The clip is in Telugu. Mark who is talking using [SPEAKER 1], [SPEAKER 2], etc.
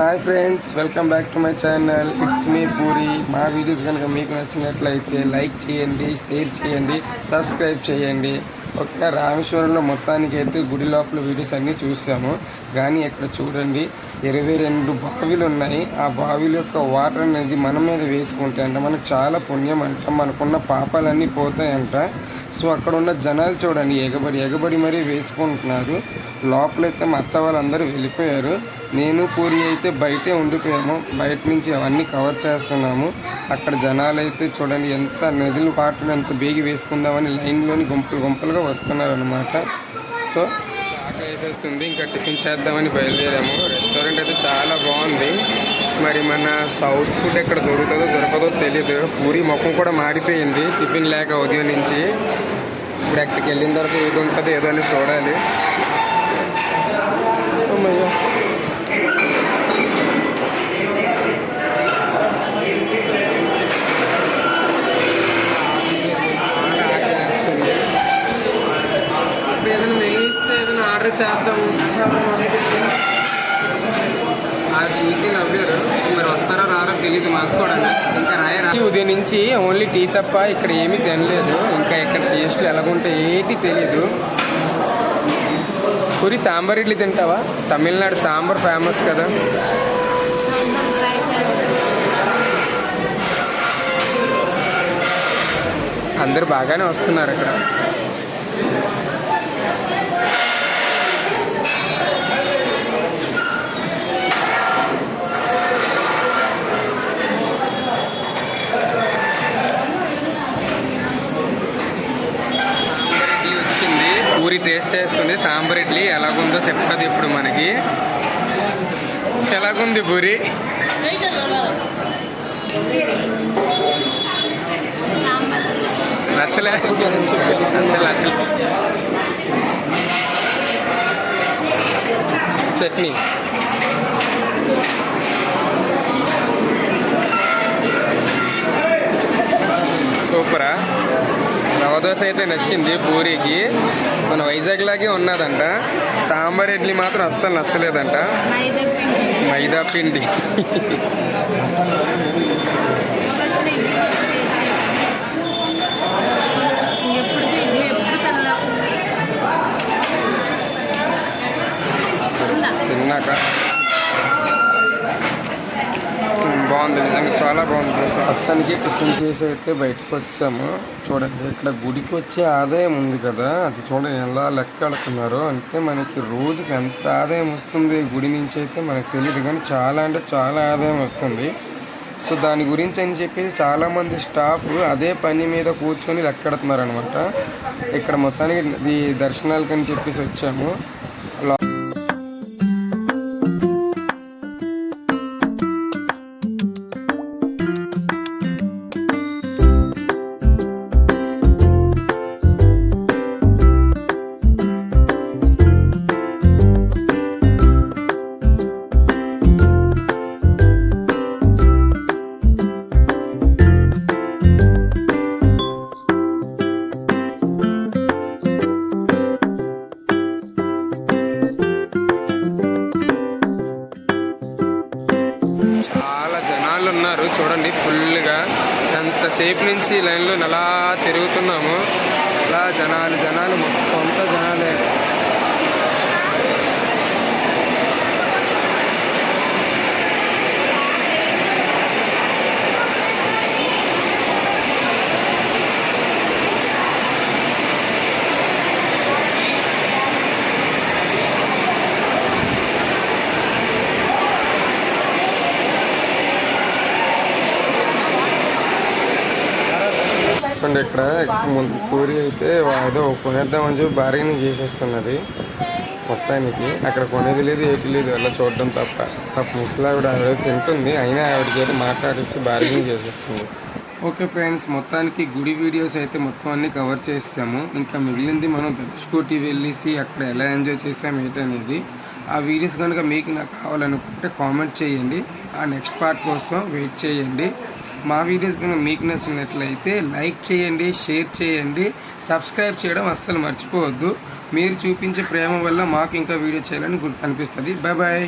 [SPEAKER 1] Hi friends welcome back to my channel it's me Puri మా వీడియోస్ కనుక మీకు నచ్చినట్లయితే లైక్ చేయండి షేర్ చేయండి సబ్స్క్రైబ్ చేయండి. ఓకేనా? రామేశ్వరంలో మొత్తానికి అయితే గుడి లోపల వీడియోస్ అన్నీ చూసాము. కానీ ఇక్కడ చూడండి ఇరవై రెండు బావిలు ఉన్నాయి. ఆ బావిల యొక్క వాటర్ అనేది మన మీద వేసుకుంటే అంట మనకు చాలా పుణ్యం అంట మనకున్న పాపాలన్నీ పోతాయంట. సో అక్కడ ఉన్న జనాలు చూడండి ఎగబడి ఎగబడి మరీ వేసుకుంటున్నారు. లోపలైతే మా అత్త వాళ్ళందరూ వెళ్ళిపోయారు. నేను పూరి అయితే బయటే ఉండిపోయాము. బయట నుంచి అవన్నీ కవర్ చేస్తున్నాము. అక్కడ జనాలు అయితే చూడండి ఎంత నదులు పాటలు ఎంత బేగి వేసుకుందామని లైన్లోని గుంపులు గుంపులుగా వస్తున్నారనమాట సో ఆకలి వేసేస్తుంది. ఇంకా టిఫిన్ చేద్దామని బయలుదేరాము. రెస్టారెంట్ అయితే చాలా బాగుంది. మరి మన సౌత్ ఫుడ్ ఎక్కడ దొరుకుతుందో దొరకదో తెలియదు పూరి ముఖం కూడా మారిపోయింది టిఫిన్ లేక ఉదయం నుంచి. ఇప్పుడు ఎక్కడికి వెళ్ళిన తర్వాత ఏది ఉంటుందో ఏదో అని చూడాలి అమ్మయ్య. చాలా ఆకలి వేస్తుంది. ఇప్పుడు ఏదైనా మెనూ ఇస్తే చేద్దాం. అది చూసి నవ్వారు. మరి వస్తారో రారో తెలియదు మాకు కూడా. ఇంకా రాయరా? ఉదయం నుంచి ఓన్లీ టీ తప్ప ఇక్కడ ఏమీ తినలేదు. ఇంకా ఇక్కడ టేస్ట్లు ఎలాగుంటే ఏంటి తెలీదు. పూరి సాంబార్ ఇడ్లీ తింటావా? తమిళనాడు సాంబార్ ఫేమస్ కదా. అందరు బాగానే వస్తున్నారు ఇక్కడ సాంబార్ ఇడ్లీ వచ్చింది పూరి టేస్ట్ చేస్తుంది. సాంబార్ ఇడ్లీ ఎలాగుందో చెప్తుంది ఇప్పుడు మనకి. ఎలాగుంది పూరి? నచ్చలే. అసలు నచ్చలే. చట్నీ. సూపరా? దోశ అయితే నచ్చింది పూరికి. మన వైజాగ్ లాగే ఉన్నదంట. సాంబార్ ఇడ్లీ మాత్రం అస్సలు నచ్చలేదంట.
[SPEAKER 2] మైదా పిండి
[SPEAKER 1] మైదా పిండి
[SPEAKER 2] వచ్చిన ఇడ్లీ ఎప్పుడు ఇడ్లీ ఎప్పుడు తనలో ఉందా
[SPEAKER 1] తిన్నాక ఉమ్, బాగుంది నిజంగా చాలా బాగుంది దోశ మొత్తానికి టిఫిన్ చేసి అయితే బయటకు వచ్చాము. చూడండి ఇక్కడ గుడికి వచ్చే ఆదాయం ఉంది కదా. అది చూడండి ఎలా లెక్క కడుతున్నారు అంటే మనకి రోజుకి ఎంత ఆదాయం వస్తుంది? గుడి నుంచి అయితే మనకు తెలియదు కానీ చాలా అంటే చాలా ఆదాయం వస్తుంది. సో దాని గురించి అని చెప్పేసి చాలామంది స్టాఫ్ అదే పని మీద కూర్చొని లెక్కెడుతున్నారు అనమాట ఇక్కడ మొత్తానికి ఇది అని చెప్పేసి వచ్చాము. చూడండి ఫుల్గా ఎంతసేపు నుంచి లైన్లో అలా తిరుగుతున్నాము. అలా జనాలు జనాలు మొత్తం చూడండి ఇక్కడ ముందు పూరి అయితే ఏదో కొనేద్దామని చెప్పి భారీని చేసేస్తున్నది మొత్తానికి. అక్కడ కొనేది లేదు ఏటి లేదు అలా చూడడం తప్ప. తప్ప ముసలావిడ ఆవిడ తింటుంది అయినా ఆవిడ అయితే మాట్లాడేసి భారీని చేసేస్తుంది. ఓకే ఫ్రెండ్స్ మొత్తానికి గుడి వీడియోస్ అయితే మొత్తం అన్ని కవర్ చేసాము ఇంకా మిగిలింది మనం స్కూటీ వెళ్ళేసి అక్కడ ఎలా ఎంజాయ్ చేసాం ఏంటనేది. ఆ వీడియోస్ కనుక మీకు నాకు కావాలనుకుంటే కామెంట్ చేయండి. ఆ నెక్స్ట్ పార్ట్ కోసం వెయిట్ చేయండి. మా వీడియోస్ కనుక మీకు నచ్చినట్లయితే లైక్ చేయండి షేర్ చేయండి సబ్స్క్రైబ్ చేయడం అస్సలు మర్చిపోవద్దు. మీరు చూపించే ప్రేమ వల్ల మాకు ఇంకా వీడియో చేయాలని గుర్తు అనిపిస్తుంది. Bye bye.